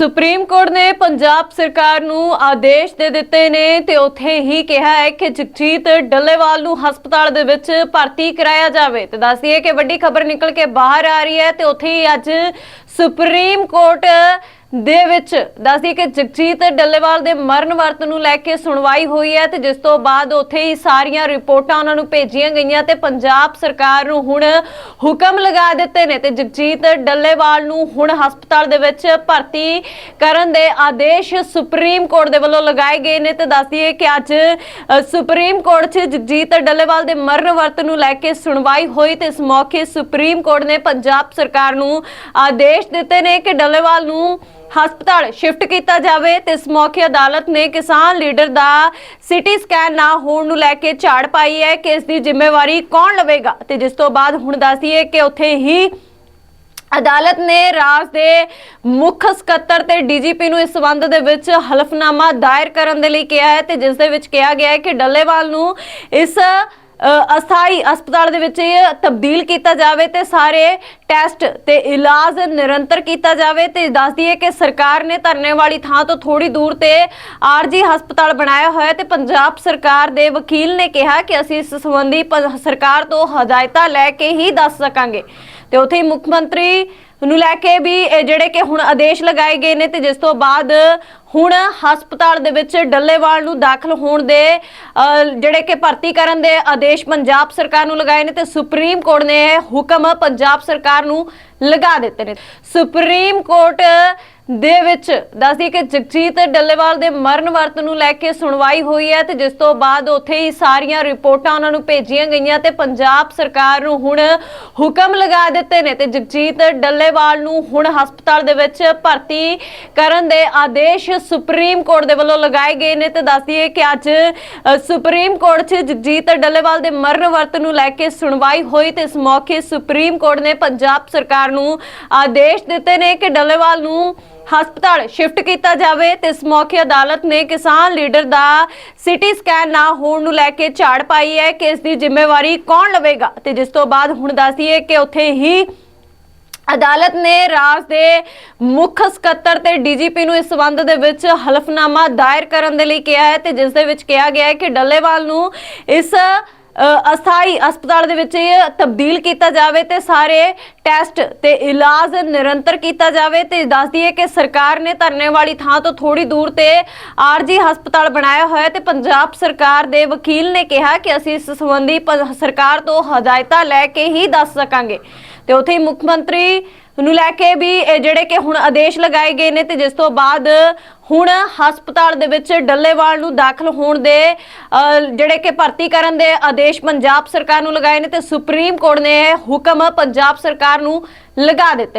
Supreme court ਨੇ ਪੰਜਾਬ ਸਰਕਾਰ ਨੂੰ ਆਦੇਸ਼ ਦੇ ਦਿੱਤੇ ਨੇ ਤੇ ਉੱਥੇ ਹੀ ਕਿਹਾ ਹੈ ਕਿ ਜਗਜੀਤ ਡੱਲੇਵਾਲ ਨੂੰ ਹਸਪਤਾਲ ਦੇ ਵਿੱਚ ਭਰਤੀ ਕਰਾਇਆ ਜਾਵੇ। ਤੇ ਦੱਸਦੀਏ ਕਿ ਵੱਡੀ ਖਬਰ ਨਿਕਲ ਕੇ ਬਾਹਰ ਆ ਰਹੀ ਹੈ ਤੇ ਉੱਥੇ ਹੀ ਅੱਜ ਸੁਪਰੀਮ ਕੋਰਟ ਦੇ ਵਿੱਚ ਦੱਸਦੀ ਕਿ ਜਗਜੀਤ ਡੱਲੇਵਾਲ ਦੇ ਮਰਨ ਵਰਤ ਨੂੰ ਲੈ ਕੇ ਸੁਣਵਾਈ ਹੋਈ ਹੈ ਤੇ ਜਿਸ ਤੋਂ ਬਾਅਦ ਉੱਥੇ ਹੀ ਸਾਰੀਆਂ ਰਿਪੋਰਟਾਂ ਉਹਨਾਂ ਨੂੰ ਭੇਜੀਆਂ ਗਈਆਂ ਤੇ ਪੰਜਾਬ ਸਰਕਾਰ ਨੂੰ ਹੁਣ ਹੁਕਮ ਲਗਾ ਦਿੱਤੇ ਨੇ ਤੇ ਜਗਜੀਤ ਡੱਲੇਵਾਲ ਨੂੰ ਹੁਣ ਹਸਪਤਾਲ ਦੇ ਵਿੱਚ ਭਰਤੀ ਕਰਨ ਦੇ ਆਦੇਸ਼ ਸੁਪਰੀਮ ਕੋਰਟ ਦੇ ਵੱਲੋਂ ਲਗਾਏ ਗਏ ਨੇ ਤੇ ਦੱਸਦੀ ਹੈ ਕਿ ਅੱਜ ਸੁਪਰੀਮ ਕੋਰਟ 'ਚ ਜਗਜੀਤ ਡੱਲੇਵਾਲ ਦੇ ਮਰਨ ਵਰਤ ਨੂੰ ਲੈ ਕੇ ਸੁਣਵਾਈ ਹੋਈ ਤੇ ਇਸ ਮੌਕੇ ਸੁਪਰੀਮ ਕੋਰਟ ਨੇ ਪੰਜਾਬ ਸਰਕਾਰ ਨੂੰ ਆਦੇਸ਼ ਦਿੱਤੇ ਨੇ ਕਿ ਡੱਲੇਵਾਲ ਨੂੰ ਹਸਪਤਾਲ ਸ਼ਿਫਟ ਕੀਤਾ ਜਾਵੇ, ਤੇ ਇਸ ਮੌਕੇ ਅਦਾਲਤ ਨੇ ਕਿਸਾਨ ਲੀਡਰ ਦਾ ਸਿਟੀ ਸਕੈਨ ਨਾ ਹੋਣ ਨੂੰ ਲੈ ਕੇ ਝਾੜ ਪਾਈ ਹੈ ਕਿ ਇਸ ਦੀ ਜ਼ਿੰਮੇਵਾਰੀ ਕੌਣ ਲਵੇਗਾ? ਤੇ ਜਿਸ ਤੋਂ ਬਾਅਦ ਹੁਣ ਦੱਸਦੀ ਹੈ ਕਿ ਉੱਥੇ ਹੀ ਅਦਾਲਤ ਨੇ ਰਾਜ ਦੇ ਮੁੱਖ ਸਕੱਤਰ ਤੇ ਡੀਜੀਪੀ ਨੂੰ ਇਸ ਸਬੰਧ ਦੇ ਵਿੱਚ ਹਲਫਨਾਮਾ ਦਾਇਰ ਕਰਨ ਦੇ ਲਈ ਕਿਹਾ ਹੈ ਤੇ ਜਿਸ ਦੇ ਵਿੱਚ ਕਿਹਾ ਗਿਆ ਹੈ ਕਿ ਡੱਲੇਵਾਲ ਨੂੰ ਇਸ ਅਸਥਾਈ ਹਸਪਤਾਲ ਦੇ ਵਿੱਚ ਇਹ ਤਬਦੀਲ ਕੀਤਾ ਜਾਵੇ ਤੇ ਸਾਰੇ ਟੈਸਟ ਤੇ ਇਲਾਜ ਨਿਰੰਤਰ ਕੀਤਾ ਜਾਵੇ ਤੇ ਦੱਸਦੀ ਹੈ ਕਿ ਸਰਕਾਰ ਨੇ ਧਰਨੇ ਵਾਲੀ ਥਾਂ ਤੋਂ ਥੋੜੀ ਦੂਰ ਤੇ ਆਰਜੀ ਹਸਪਤਾਲ ਬਣਾਇਆ ਹੋਇਆ ਹੈ ਤੇ ਪੰਜਾਬ ਸਰਕਾਰ ਦੇ ਵਕੀਲ ਨੇ ਕਿਹਾ ਕਿ ਅਸੀਂ ਇਸ ਸੰਬੰਧੀ ਸਰਕਾਰ ਤੋਂ ਹਦਾਇਤਾਂ ਲੈ ਕੇ ਹੀ ਦੱਸ ਸਕਾਂਗੇ। ਤੇ ਉੱਥੇ ਹੀ ਮੁੱਖ ਮੰਤਰੀ ਨੂੰ ਲੈ ਕੇ ਵੀ ਜਿਹੜੇ ਕਿ ਹੁਣ ਆਦੇਸ਼ ਲਗਾਏ ਗਏ ਨੇ ਤੇ ਜਿਸ ਤੋਂ ਬਾਅਦ ਹੁਣ ਹਸਪਤਾਲ ਦੇ ਵਿੱਚ ਡੱਲੇਵਾਲ ਨੂੰ ਦਾਖਲ ਹੋਣ ਦੇ ਅਹ, ਜਿਹੜੇ ਕਿ ਭਰਤੀ ਕਰਨ ਦੇ ਆਦੇਸ਼ ਪੰਜਾਬ ਸਰਕਾਰ ਨੂੰ ਲਗਾਏ ਨੇ ਤੇ ਸੁਪਰੀਮ ਕੋਰਟ ਨੇ ਇਹ ਹੁਕਮ ਪੰਜਾਬ ਸਰਕਾਰ ਨੂੰ ਲਗਾ ਦਿੱਤੇ ਨੇ। ਸੁਪਰੀਮ ਕੋਰਟ ਦੇ ਵਿੱਚ ਦੱਸਦੀ ਕਿ ਜਗਜੀਤ ਡੱਲੇਵਾਲ ਦੇ ਮਰਨ ਵਰਤ ਨੂੰ ਲੈ ਕੇ ਸੁਣਵਾਈ ਹੋਈ ਹੈ ਤੇ ਜਿਸ ਤੋਂ ਬਾਅਦ ਉੱਥੇ ਹੀ ਸਾਰੀਆਂ ਰਿਪੋਰਟਾਂ ਉਹਨਾਂ ਨੂੰ ਭੇਜੀਆਂ ਗਈਆਂ ਤੇ ਪੰਜਾਬ ਸਰਕਾਰ ਨੂੰ ਹੁਣ ਹੁਕਮ ਲਗਾ ਦਿੱਤੇ ਨੇ ਤੇ ਜਗਜੀਤ ਡੱਲੇਵਾਲ ਨੂੰ ਹੁਣ ਹਸਪਤਾਲ ਦੇ ਵਿੱਚ ਭਰਤੀ ਕਰਨ ਦੇ ਆਦੇਸ਼ ਸੁਪਰੀਮ ਕੋਰਟ ਦੇ ਵੱਲੋਂ ਲਗਾਏ ਗਏ ਨੇ ਤੇ ਦੱਸਦੀ ਹੈ ਕਿ ਅੱਜ ਸੁਪਰੀਮ ਕੋਰਟ 'ਚ ਜਗਜੀਤ ਡੱਲੇਵਾਲ ਦੇ ਮਰਨ ਵਰਤ ਨੂੰ ਲੈ ਕੇ ਸੁਣਵਾਈ ਹੋਈ ਤੇ ਇਸ ਮੌਕੇ ਸੁਪਰੀਮ ਕੋਰਟ ਨੇ ਪੰਜਾਬ ਸਰਕਾਰ ਨੂੰ ਆਦੇਸ਼ ਦਿੱਤੇ ਨੇ ਕਿ ਡੱਲੇਵਾਲ ਨੂੰ ਹਸਪਤਾਲ ਸ਼ਿਫਟ ਕੀਤਾ ਜਾਵੇ, ਤੇ ਇਸ ਮੌਕੇ ਅਦਾਲਤ ਨੇ ਕਿਸਾਨ ਲੀਡਰ ਦਾ ਸਿਟੀ ਸਕੈਨ ਨਾ ਹੋਣ ਨੂੰ ਲੈ ਕੇ ਝਾੜ ਪਾਈ ਹੈ ਕਿ ਇਸ ਦੀ ਜ਼ਿੰਮੇਵਾਰੀ ਕੌਣ ਲਵੇਗਾ? ਤੇ ਜਿਸ ਤੋਂ ਬਾਅਦ ਹੁਣ ਦੱਸਦੀ ਕਿ ਉੱਥੇ ਹੀ ਅਦਾਲਤ ਨੇ ਰਾਜ ਦੇ ਮੁੱਖ ਸਕੱਤਰ ਤੇ ਡੀਜੀਪੀ ਨੂੰ ਇਸ ਸਬੰਧ ਦੇ ਵਿੱਚ ਹਲਫਨਾਮਾ ਦਾਇਰ ਕਰਨ ਦੇ ਲਈ ਕਿਹਾ ਹੈ, ਤੇ ਜਿਸ ਦੇ ਵਿੱਚ ਕਿਹਾ ਗਿਆ ਹੈ ਕਿ ਡੱਲੇਵਾਲ ਨੂੰ ਇਸ ਅਸਥਾਈ ਹਸਪਤਾਲ ਦੇ ਵਿੱਚ ਇਹ ਤਬਦੀਲ ਕੀਤਾ ਜਾਵੇ ਤੇ ਸਾਰੇ ਟੈਸਟ ਤੇ ਇਲਾਜ ਨਿਰੰਤਰ ਕੀਤਾ ਜਾਵੇ ਤੇ ਦੱਸਦੀ ਹੈ ਕਿ ਸਰਕਾਰ ਨੇ ਧਰਨੇ ਵਾਲੀ ਥਾਂ ਤੋਂ ਥੋੜੀ ਦੂਰ ਤੇ ਆਰਜੀ ਹਸਪਤਾਲ ਬਣਾਇਆ ਹੋਇਆ ਤੇ ਪੰਜਾਬ ਸਰਕਾਰ ਦੇ ਵਕੀਲ ਨੇ ਕਿਹਾ ਕਿ ਅਸੀਂ ਇਸ ਸੰਬੰਧੀ ਸਰਕਾਰ ਤੋਂ ਹਦਾਇਤਾਂ ਲੈ ਕੇ ਹੀ ਦੱਸ ਸਕਾਂਗੇ। ਤੇ ਉੱਥੇ ਮੁੱਖ ਮੰਤਰੀ ਨੂੰ ਲੈ ਕੇ ਵੀ ਜਿਹੜੇ ਕਿ ਹੁਣ ਆਦੇਸ਼ ਲਗਾਏ ਗਏ ਨੇ ਤੇ ਜਿਸ ਤੋਂ ਬਾਅਦ ਹੁਣ ਹਸਪਤਾਲ ਦੇ ਵਿੱਚ ਡੱਲੇਵਾਲ ਨੂੰ ਦਾਖਲ ਹੋਣ ਦੇ ਜਿਹੜੇ ਕਿ ਭਰਤੀ ਕਰਨ ਦੇ ਆਦੇਸ਼ ਪੰਜਾਬ ਸਰਕਾਰ ਨੂੰ ਲਗਾਏ ਨੇ ਤੇ ਸੁਪਰੀਮ ਕੋਰਟ ਨੇ ਇਹ ਹੁਕਮ ਪੰਜਾਬ ਸਰਕਾਰ ਨੂੰ ਲਗਾ ਦਿੱਤੇ ਨੇ।